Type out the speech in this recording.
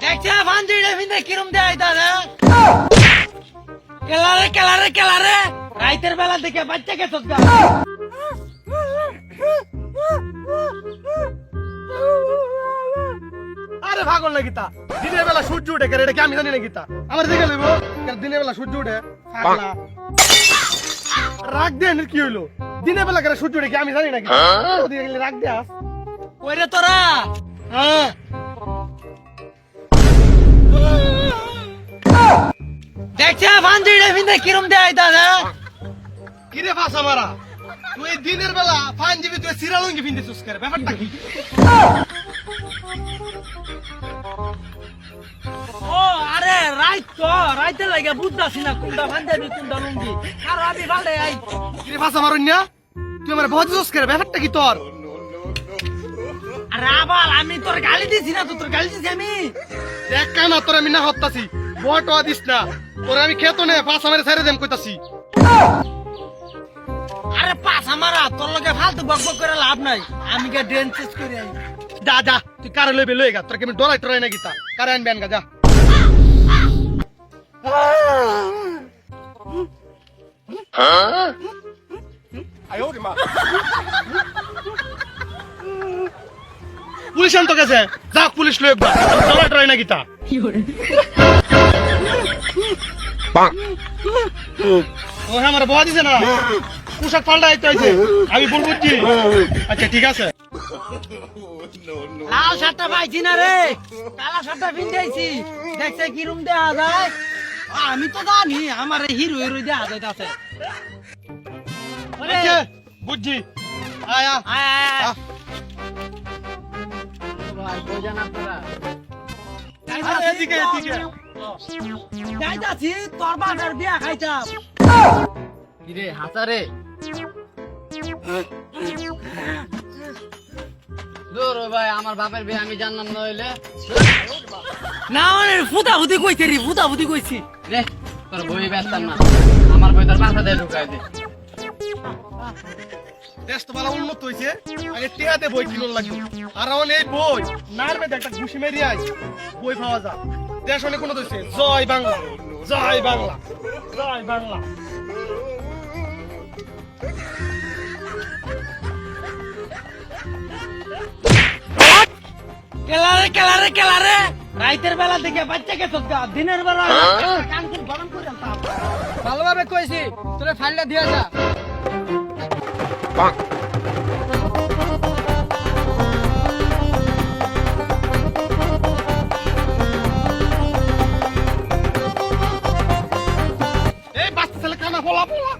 দেখছে রে ফিন্দে কিরম দেয় দাদা কেলারে কেলারে কেলারে রাইতের বেলা দেখে বাচ্চা কে সদ্গা আরে ভাগল না গীতা দিনের বেলা সূর্য উঠে কেন এটা কি আমি জানি না গীতা আমার দেখে নেব দিনের বেলা সূর্য উঠে পাগলা। রাগ দিয়ে এনে কি হইল দিনের বেলা কেন সূর্য উঠে কি আমি জানি না গীতা ওদিকে গেলে রাগ দেয়া তোরা হ্যাঁ দেখছে ফান্দি রে ফিন্দে কিরম দেয় দাদা কিরে ফাঁসা মারা তুই দিনের বেলা ফান দিবি তুই সিরালঙ্গি ফিনতে চুস করে ব্যাপারটা কি? ও আরে রাইত তো রাইতের লাগে বুঝতাছি না কোনটা ফান্দি কোনটা লুঙ্গি। আর আমি ভালো আই। কিরে ফাঁসা মারুন না তুই আমার বহুত চুস করে ব্যাপারটা কি তোর? আরে আবার আমি তোর গালি দিছি না তো তোর গালি দিছি আমি। দেখ কেন তোর আমি না হত্যাছি বট দিস না। তোর আমি খেতো নে ফাঁসা মেরে ছেড়ে দেম কইতাছি। আরে পাস আমারা তোর লগে ফালতু বক বক করে লাভ নাই। আমি কে ড্রেন চেস করে আই। যা যা তুই কারে লইবে লই গা তোর আমি ডরাই টরাই না গীতা। কারে আনবে আনগা যা। পুলিশ আনতো গেছে যা পুলিশ লই গা। ডরাই টরাই না গীতা। ও আমার বয়া দিছে না। পোশাক পাল্টা আইতে হয়েছে। আমি ভুল বুঝছি। আচ্ছা ঠিক আছে। লাল শার্টটা পাইছি না রে। কালা শার্টটা পিন্ধাইছি। দেখছে কি রুম দেয়া যায়? আমি তো জানি আমার হিরো হিরো দেয়া যায় তাতে। ওরে, আচ্ছা বুঝছি। আয়া আয়, এদিকে এদিকে। যাইতাছি তোর বাটার বিয়া খাইতাম। কিরে হাসারে দূর ভাই আমার বাপের বিয়ে আমি জানলাম না হইলে। না মানে ফুটা ফুটি কইছে রে ফুটা ফুটি কইছি। রে তোর বই ব্যস্তাম না। আমার বই তোর মাথা দিয়ে ঢুকাই দে। দেশ তো ভালো উন্নত হয়েছে আগে টিয়াতে বই কিনুন লাগবে। আর এই বই একটা ঘুষি মেরি আই বই পাওয়া যায় দেশ অনেক উন্নত হয়েছে জয় বাংলা। জয় বাংলা। জয় বাংলা। কেলারে কেলারে কেলারে! রাইতের বেলা দেখে বাচ্চা কে সদ্গা দিনের বেলা। কানকুল গরম করে ভালোভাবে কইছি তোরে ফাইলটা দিয়ে যা। এই বাচ্চা ছেলে কানা ফলা ফলা